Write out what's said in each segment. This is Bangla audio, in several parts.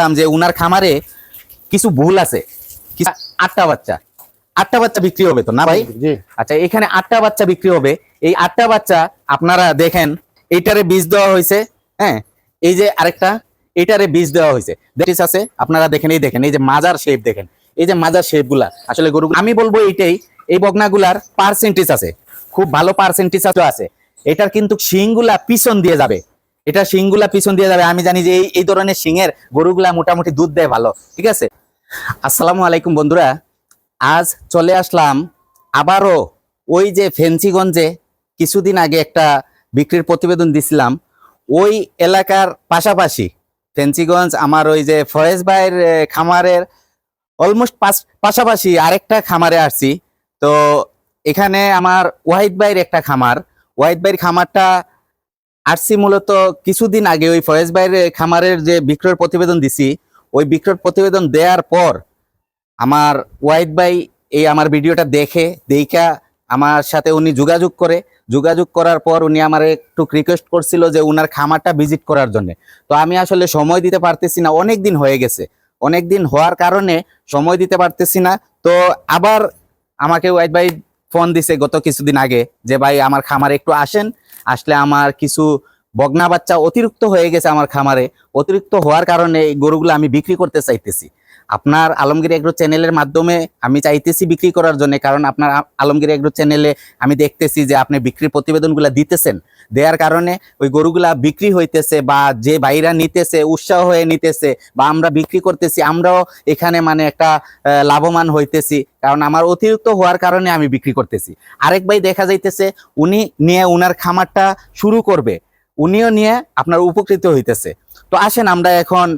দেখলাম যে উনার খামারে কিছু ভুল আছে। আটটা বাচ্চা। আটটা বাচ্চা বিক্রি হবে তো না ভাই? আচ্ছা এখানে আটটা বাচ্চা বিক্রি হবে। এই আটটা বাচ্চা আপনারা দেখেন এইটারে বীজ দেওয়া হয়েছে হ্যাঁ? এই যে আরেকটা এটারে বীজ দেওয়া হয়েছে। দেখিস আছে আপনারা দেখেন এই দেখেন এই যে মাজার শেপ দেখেন। এই যে মাজার শেপগুলা আসলে গরু আমি বলব এইটাই এই বগনাগুলার পার্সেন্টেজ আছে। খুব ভালো পার্সেন্টেজ আছে। এটার কিন্তু শিংগুলা পিছন দিয়ে যাবে। এটা শিংগুলা পিছন দিয়ে যাবে। আমি জানি যে এই ধরনের শিংয়ের গরুগুলা মোটামুটি দুধ দেয় ভালো, ঠিক আছে? আসসালামু আলাইকুম বন্ধুরা। আজ চলে আসলাম আবারও ওই যে ফেন্সিগঞ্জে কিছুদিন আগে একটা বিক্রির প্রতিবেদন দিছিলাম। ওই এলাকার পাশাপাশি ফেন্সিগঞ্জ আমার ওই যে ফয়েজ ভাইয়ের খামারের অলমোস্ট পাশাপাশি আরেকটা খামারে আসছি। তো এখানে আমার ওয়াহিদ ভাইয়ের একটা খামার। ওয়াহিদ ভাইয়ের খামারটা আসছি মূলত কিছুদিন আগে ওই ফয়েজ ভাইয়ের খামারের যে বিক্রয়ের প্রতিবেদন দিছি, ওই বিক্রয়ের প্রতিবেদন দেওয়ার পর আমার ওয়াহিদ ভাই এই আমার ভিডিওটা দেখে দেখা আমার সাথে উনি যোগাযোগ করে, যোগাযোগ করার পর উনি আমার একটু রিকোয়েস্ট করছিল যে উনার খামারটা ভিজিট করার জন্য। তো আমি আসলে সময় দিতে পারতেছি না, অনেক দিন হয়ে গেছে। অনেক দিন হওয়ার কারণে সময় দিতে পারতেছি না। তো আবার আমাকে ওয়াহিদ ভাই ফোন দিছে গত কিছুদিন আগে যে, ভাই, আমার খামারে একটু আসেন। আসলে আমার কিছু বগনা বাচ্চা অতিরিক্ত হয়ে গেছে আমার খামারে। অতিরিক্ত হওয়ার কারণে এই গরুগুলো আমি বিক্রি করতে চাইতেছি। আপনার আলমগীর এগ্রো চ্যানেলের মাধ্যমে আমি চাইতেছি বিক্রি করার জন্য, কারণ আপনার আলমগীর এগ্রো চ্যানেলে আমি দেখতেছি যে আপনি বিক্রির প্রতিবেদনগুলো দিতেছেন। দেওয়ার কারণে ওই গরুগুলা বিক্রি হইতেছে বা যে বাইরা নিতেছে, উৎসাহ হয়ে নিতেছে বা আমরা বিক্রি করতেছি, আমরাও এখানে মানে একটা লাভবান হইতেছি, কারণ আমার অতিরিক্ত হওয়ার কারণে আমি বিক্রি করতেছি। আরেক ভাই দেখা যাইতেছে, উনি নিয়ে উনার খামারটা শুরু করবে, উনিও নিয়ে আপনার উপকৃত হইতেছে। তো আসেন আমরা এখন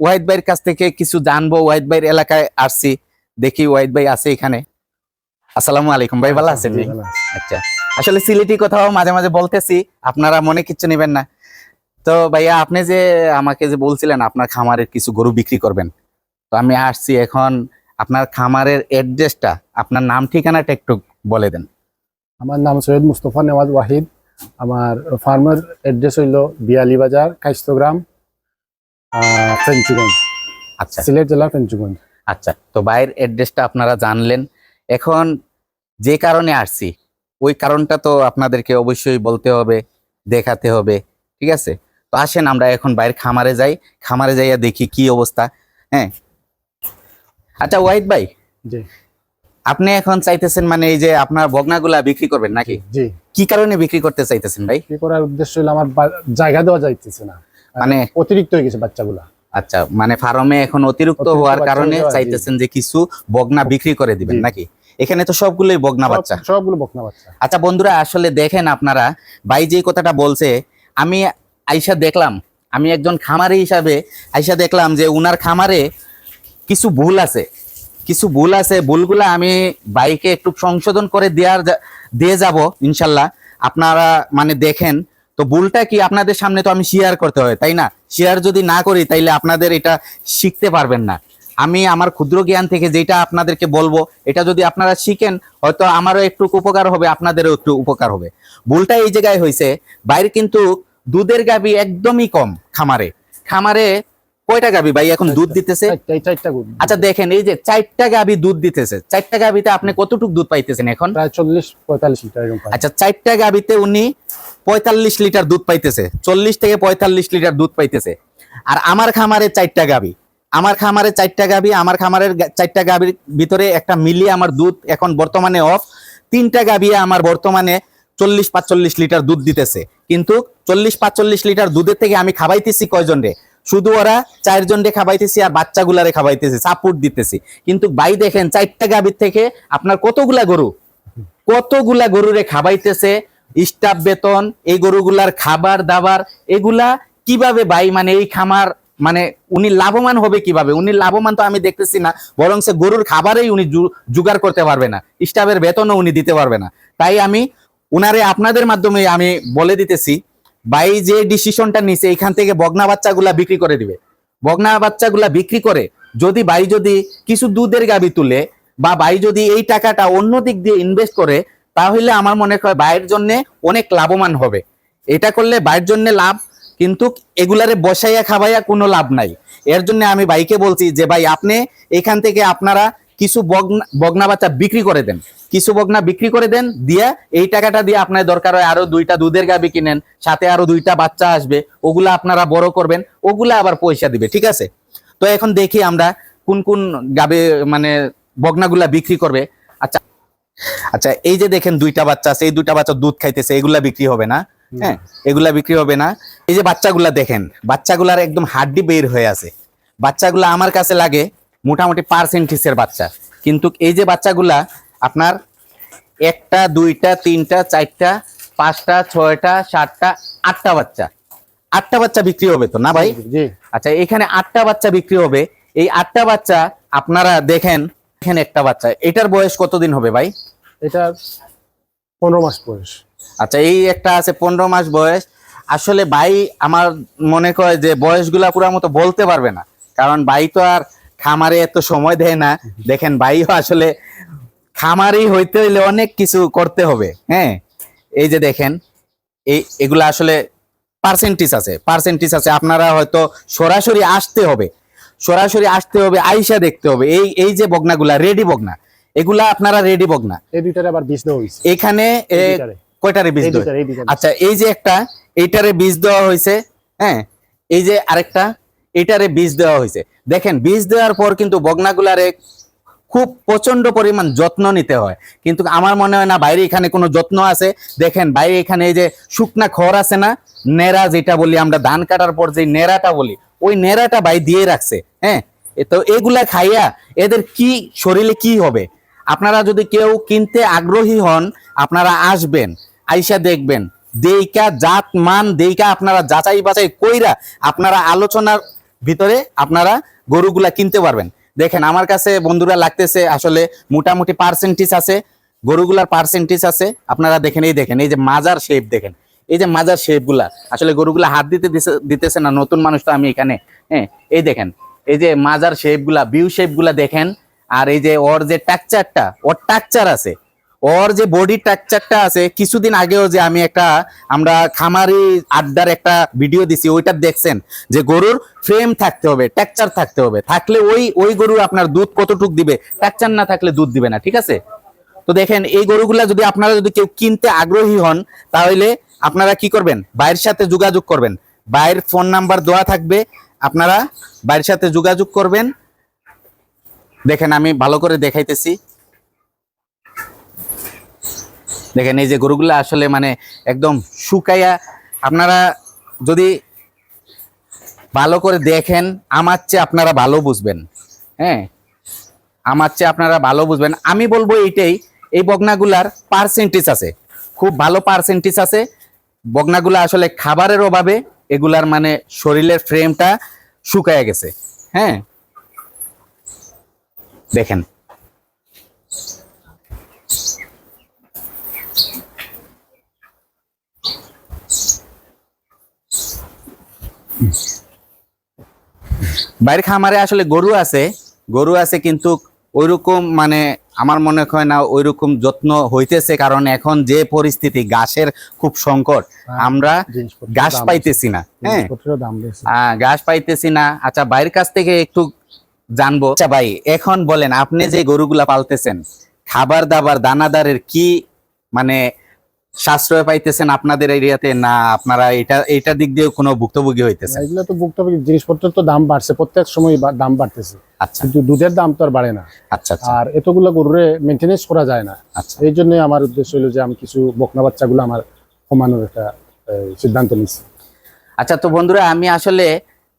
ওয়াহিদ ভাইয়ের কাছ থেকে কিছু জানব ওয়াহিদ ভাইয়ের এলাকায় আসছি দেখি ওয়াহিদ ভাই আছে এখানে। আসসালামু আলাইকুম ভাই ভালো আছেন। আচ্ছা আসলে সিলেটি কথাও মাঝে মাঝে বলতেছি আপনারা মনে কিচ্ছু নেবেন না। তো ভাইয়া আপনি যে আমাকে যে বলছিলেন আপনার খামারের কিছু গরু বিক্রি করবেন। তো আমি আসছি এখন আপনার খামারের অ্যাড্রেসটা আপনার নাম ঠিকানাটা একটু বলে দেন। আমার নাম সৈয়দ মুস্তফা নেওয়াজ ওয়াহিদ। আমার ফার্মার অ্যাড্রেস হইল বিয়ালি বাজার কাইস্তগ্রাম আহ, ফেঞ্চুগঞ্জ। আচ্ছা। সিলেট জেলার ফেঞ্চুগঞ্জ। আচ্ছা তো বাইরের অ্যাড্রেসটা আপনারা জানলেন। এখন যে কারণে আসছি ওই কারণটা তো আপনাদেরকে অবশ্যই বলতে হবে দেখাতে হবে ঠিক আছে? তো আসেন আমরা এখন বাইরের খামারে যাই। খামারে যাইয়া দেখি কি অবস্থা হ্যাঁ? আচ্ছা ওয়াহিদ ভাই জি। আপনি এখন চাইতেছেন মানে এই যে আপনার বগনাগুলা বিক্রি করবেন নাকি? জি। কি কারণে বিক্রি করতে চাইতেছেন ভাই? কি করার উদ্দেশ্য হলো আমার জায়গা দেওয়া যাইতেছে না। মানে- অতিরিক্ত হয়ে গেছে বাচ্চাগুলা। আচ্ছা মানে ফার্মে এখন অতিরিক্ত হওয়ার কারণে চাইতেছেন যে কিছু বগনা বিক্রি করে দিবেন নাকি? এখানে তো সবগুলোই বগনা বাচ্চা। সবগুলো বকনা বাচ্চা। আচ্ছা বন্ধুরা আসলে দেখেন আপনারা ভাই যে কথাটা বলছে আমি আইসা দেখলাম আমি একজন খামারি হিসাবে আইসা দেখলাম যে উনার খামারে কিছু ভুল আছে। কিছু ভুল আছে ভুলগুলা আমি বাইকে একটু সংশোধন করে দেওয়ার দিয়ে যাব ইনশাল্লাহ। আপনারা মানে দেখেন তো ভুলটা কি আপনাদের সামনে তো আমি শেয়ার করতে হয় তাই না? শেয়ার যদি না করি তাইলে আপনাদের এটা শিখতে পারবেন না। আমি আমার ক্ষুদ্র জ্ঞান থেকে যেটা আপনাদেরকে বলব এটা যদি আপনারা শিখেন হয়তো আমারও একটু উপকার হবে আপনাদেরও একটু উপকার হবে। ভুলটা এই জায়গায় হয়েছে বাইরে কিন্তু দুধের গাবি একদমই কম খামারে। খামারে কয়টা গাবি ভাই এখন দুধ দিতেছে। আচ্ছা দেখেন এই যে চারটা গাবি দুধ দিতেছে চারটা গাবিতে আপনি কতটুকু দুধ পাইতেছেন এখন? প্রায় চল্লিশ পঁয়তাল্লিশ লিটার আচ্ছা চারটা গাবিতে উনি পঁয়তাল্লিশ লিটার দুধ পাইতেছে। চল্লিশ থেকে পঁয়তাল্লিশ লিটার দুধ পাইতেছে। আর আমার খামারে চারটা গাবি। আমার খামারে চারটা গাবি, আমার খামারের চারটা গাবির ভিতরে একটা মিলিয়ে আমার দুধ এখন বর্তমানে অফ তিনটা গাবি আমার বর্তমানে চল্লিশ পাঁচচল্লিশ লিটার দুধ দিতেছে। কিন্তু চল্লিশ পাঁচচল্লিশ লিটার দুধের থেকে আমি খাবাইতেছি কয়জন রে শুধু ওরা চারজন রে খাবাইতেছি আর বাচ্চাগুলারে খাবাইতেছি সাপোর্ট দিতেছি। কিন্তু ভাই দেখেন, চারটা গাবির থেকে আপনার কতগুলা গরু? কতগুলা গরুরে খাবাইতেছে? স্টাফ বেতন, এই গরুগুলার খাবার, দাবার, এগুলা কীভাবে ভাই? মানে এই খামার মানে উনি লাভবান হবে কীভাবে? উনি লাভবান তো আমি দেখতেছি না বরং সে গরুর খাবারেই উনি জোগাড় করতে পারবে না। স্টাফের বেতনও উনি দিতে পারবে না। তাই আমি উনারে আপনাদের মাধ্যমে আমি বলে দিতেছি, ভাই যে ডিসিশনটা নিছে, এখান থেকে বগনা বাচ্চাগুলা বিক্রি করে দিবে। বগনা বাচ্চাগুলা বিক্রি করে যদি ভাই যদি কিছু দুধের গাবি তুলে বা ভাই যদি এই টাকাটা অন্য দিক দিয়ে ইনভেস্ট করে তাহলে আমার মনে হয় ভাইয়ের জন্য অনেক লাভবান হবে। এটা করলে ভাইয়ের জন্য লাভ, কিন্তু এগুলারে বসাইয়া খাবাইয়া কোনো লাভ নাই। এর জন্য আমি ভাইকে বলছি যে, ভাই, আপনি এখান থেকে আপনারা কিছু বগনা বগনা বাচ্চা বিক্রি করে দেন। কিছু বগনা বিক্রি করে দেন, দিয়া এই টাকাটা দিয়ে আপনার দরকার হয় আরও দুইটা দুধের গাবি কিনেন, সাথে আরও দুইটা বাচ্চা আসবে, ওগুলা আপনারা বড় করবেন, ওগুলা আবার পয়সা দিবে, ঠিক আছে? তো এখন দেখি আমরা কোন কোন গাবে মানে বগনাগুলা বিক্রি করবে। আচ্ছা এই যে দেখেন দুইটা বাচ্চা আছে এই দুইটা বাচ্চা দুধ খাইতেছে এগুলা বিক্রি হবে না হ্যাঁ? এগুলা বিক্রি হবে না। এই যে বাচ্চাগুলা দেখেন বাচ্চাগুলার একদম হাড্ডি বের হয়ে আছে। বাচ্চাগুলা আমার কাছে লাগে মোটামুটি পার্সেন্টেজের বাচ্চা। কিন্তু এই যে বাচ্চাগুলা আপনার একটা দুইটা তিনটা চারটা পাঁচটা ছয়টা সাতটা আটটা বাচ্চা। আটটা বাচ্চা বিক্রি হবে তো না ভাই? আচ্ছা এখানে আটটা বাচ্চা বিক্রি হবে। এই আটটা বাচ্চা আপনারা দেখেন এখানে একটা বাচ্চা। এটার বয়স কতদিন হবে ভাই? এটা পনেরো মাস বয়স। আচ্ছা এই একটা আছে পনেরো মাস বয়স। আসলে ভাই আমার মনে করে যে বয়সগুলা পুরো মতো বলতে পারবে না। কারণ ভাই তো আর খামারে এত সময় দেয় না। দেখেন ভাইও আসলে খামারি হইতে হইলে অনেক কিছু করতে হবে হ্যাঁ? এই যে দেখেন, এই এগুলা আসলে পার্সেন্টেজ আছে পার্সেন্টেজ আছে। আপনারা হয়তো সরাসরি আসতে হবে, সরাসরি আসতে হবে, আইসা দেখতে হবে। এই এই যে বগনাগুলা রেডি বগনা এগুলা আপনারা রেডি বগনা এই দুইটারে আবার বীজ দেওয়া হয়েছে এখানে। কয়টারে বীজ দেওয়া। আচ্ছা এই যে একটা এইটারে বীজ দেওয়া হয়েছে হ্যাঁ? এই যে আরেকটা এইটারে বীজ দেওয়া হয়েছে। দেখেন বীজ দেওয়ার পর কিন্তু বগনাগুলারে খুব প্রচণ্ড পরিমাণ যত্ন নিতে হয়। কিন্তু আমার মনে হয় না বাইরে এখানে কোনো যত্ন আছে। দেখেন বাইরে এখানে এই যে শুকনা খড় আছে না নেড়া যেটা বলি আমরা ধান কাটার পর যে নেড়াটা বলি ওই নেড়াটা বাই দিয়ে রাখছে হ্যাঁ? তো এগুলা খাইয়া এদের কি শরীরে কি হবে? আপনারা যদি কেউ কিনতে আগ্রহী হন, আপনারা আসবেন, আইসা দেখবেন। দেইকা জাত মান, দেইকা আপনারা যাচাই বাছাই কইরা আপনারা আলোচনার ভিতরে আপনারা গরুগুলা কিনতে পারবেন। দেখেন, আমার কাছে বন্ধুরা লাগতেছে, আসলে মোটামুটি পার্সেন্টেজ আছে, গরুগুলার পার্সেন্টেজ আছে। আপনারা দেখেন, এই দেখেন, এই যে মাজার শেপ দেখেন। এই যে মাজার শেপগুলা আসলে গরুগুলা হাত দিতে দিতেছে না, নতুন মানুষ তো আমি এখানে। হ্যাঁ এই দেখেন, এই যে মাজার শেপগুলা বিউ শেপগুলা দেখেন। আর এই যে ওর যে টাকচারটা ওর টাকচার আছে। ওর যে বডি টাকচারটা আছে, কিছুদিন আগেও যে আমি একটা, আমরা খামারি আড্ডার একটা ভিডিও দিছি, ওইটা দেখছেন যে গরুর ফ্রেম থাকতে হবে টেকচার থাকতে হবে। থাকলে ওই ওই গরু আপনার দুধ কতটুক দিবে? টেকচার না থাকলে দুধ দিবে না, ঠিক আছে? তো দেখেন, এই গরুগুলা যদি আপনারা যদি কেউ কিনতে আগ্রহী হন, তাহলে আপনারা কি করবেন? বাইরের সাথে যোগাযোগ করবেন। বাইরের ফোন নাম্বার দেওয়া থাকবে, আপনারা বাইরের সাথে যোগাযোগ করবেন। দেখেন, আমি ভালো করে দেখাইতেছি। দেখেন, এই যে গরুগুলা আসলে মানে একদম শুকাইয়া, আপনারা যদি ভালো করে দেখেন, আমার চেয়ে আপনারা ভালো বুঝবেন। হ্যাঁ? আমার চেয়ে আপনারা ভালো বুঝবেন। আমি বলব এইটাই, এই বগনাগুলার পার্সেন্টেজ আছে। খুব ভালো পার্সেন্টেজ আছে। বগনাগুলা আসলে খাবারের অভাবে এগুলার মানে শরীরের ফ্রেমটা শুকায় গেছে। হ্যাঁ? দেখেন। বাইরের খামারে আসলে গরু আছে গরু আছে কিন্তু ওইরকম মানে আমার মনে হয় না ওইরকম যত্ন হইতেছে কারণ এখন যে পরিস্থিতি ঘাসের খুব সংকট আমরা জিনিসপত্রের ঘাস পাইতেছি না হ্যাঁ। ঘাস পাইতেছি না। আচ্ছা বাইরের কাছ থেকে একটু জানব। আচ্ছা ভাই এখন বলেন আপনি যে গরুগুলা পালতেছেন খাবার দাবার দানাদারের কি মানে সাশ্রয় পাইতেছেন আপনাদের এরিয়াতে না আপনারা এটা এটার দিক দিয়ে কোনো ভুক্তভোগী হইতেছে এগুলো তো ভুক্তভোগী জিনিসপত্রের তো দাম বাড়ছে প্রত্যেক সময় দাম বাড়তেছে। আচ্ছা। কিন্তু দুধের দাম তো আর বাড়ে না। আচ্ছা আচ্ছা। আর এতগুলো গরুরে মেনটেনেন্স করা যায় না। আচ্ছা। এই জন্য আমার উদ্দেশ্য হলো যে আমি কিছু বকনা বাচ্চাগুলো আমার কমানোর একটা সিদ্ধান্ত নিচ্ছি। আচ্ছা তো বন্ধুরা আমি আসলে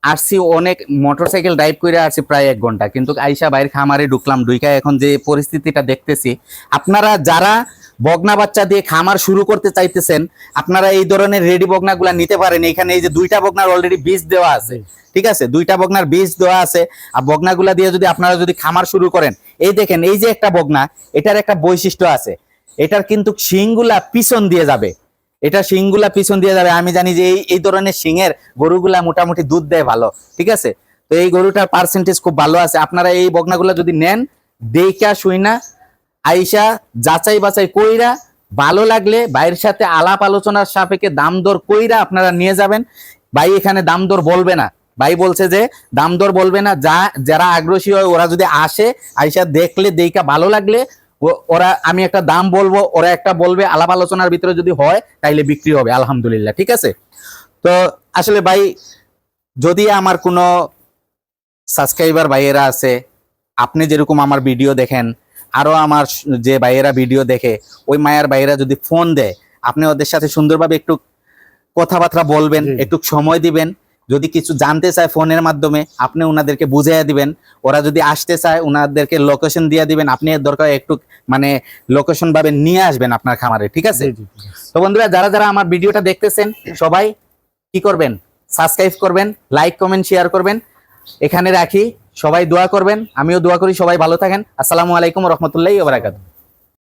আসছি অনেক মোটরসাইকেল ড্রাইভ করে আসছি প্রায় এক ঘণ্টা। কিন্তু আইসা বাইরে খামারে ঢুকলাম, ঢুইকা এখন যে পরিস্থিতিটা দেখতেছি, আপনারা যারা বগনা বাচ্চা দিয়ে খামার শুরু করতে চাইতেছেন, আপনারা এই ধরনের রেডি বগনাগুলা নিতে পারেন। এখানে এই যে দুইটা বগনার অলরেডি বীজ দেওয়া আছে, ঠিক আছে? দুইটা বগনার বীজ দেওয়া আছে, আর বগনাগুলা দিয়ে যদি আপনারা যদি খামার শুরু করেন, এই দেখেন, এই যে একটা বগনা, এটার একটা বৈশিষ্ট্য আছে। এটার কিন্তু শিংগুলা পিছন দিয়ে যাবে। এটা শিংগুলা পিছন দিয়ে যাবে। আমি জানি যে এই ধরনের শিংয়ের গরুগুলা মোটামুটি দুধ দেয় ভালো, ঠিক আছে? তো এই গরুটার পার্সেন্টেজ খুব ভালো আছে। আপনারা এই বগনাগুলা যদি নেন দেইকা শুইনা, আইসা, যাচাই বাছাই কইরা ভালো লাগলে ভাইয়ের সাথে আলাপ আলোচনার সাপেক্ষে দাম দর কইরা আপনারা নিয়ে যাবেন। ভাই এখানে দাম দর বলবে না। ভাই বলছে যে দাম দর বলবে না। যা, যারা আগ্রহী হয় ওরা যদি আসে, আইসা দেখলে দেইকা ভালো লাগলে ওরা আমি একটা দাম বলব ওরা একটা বলবে আলাপ আলোচনার ভিতরে যদি হয় তাইলে বিক্রি হবে আলহামদুলিল্লাহ ঠিক আছে? তো আসলে ভাই যদি আমার কোনো সাবস্ক্রাইবার ভাইয়েরা আছে আপনি যেরকম আমার ভিডিও দেখেন আরও আমার যে ভাইয়েরা ভিডিও দেখে ওই মায়ের ভাইয়েরা যদি ফোন দেয় আপনি ওদের সাথে সুন্দরভাবে একটু কথাবার্তা বলবেন একটু সময় দিবেন যদি কিছু জানতে চায় ফোনের মাধ্যমে আপনি ওনাদেরকে বুঝাইয়া দিবেন। ওরা যদি আসতে চায় ওনাদেরকে লোকেশন দিয়ে দিবেন। আপনি এর দরকার একটু মানে লোকেশন ভাবে নিয়ে আসবেন আপনার খামারে ঠিক আছে। তো বন্ধুরা যারা যারা আমার ভিডিওটা দেখতেছেন সবাই কি করবেন? সাবস্ক্রাইব করবেন লাইক কমেন্ট শেয়ার করবেন। এখানে রাখি সবাই দোয়া করবেন। আমিও দোয়া করি সবাই ভালো থাকেন। আসসালামু আলাইকুম রহমতুল্লাহ বারাকাতু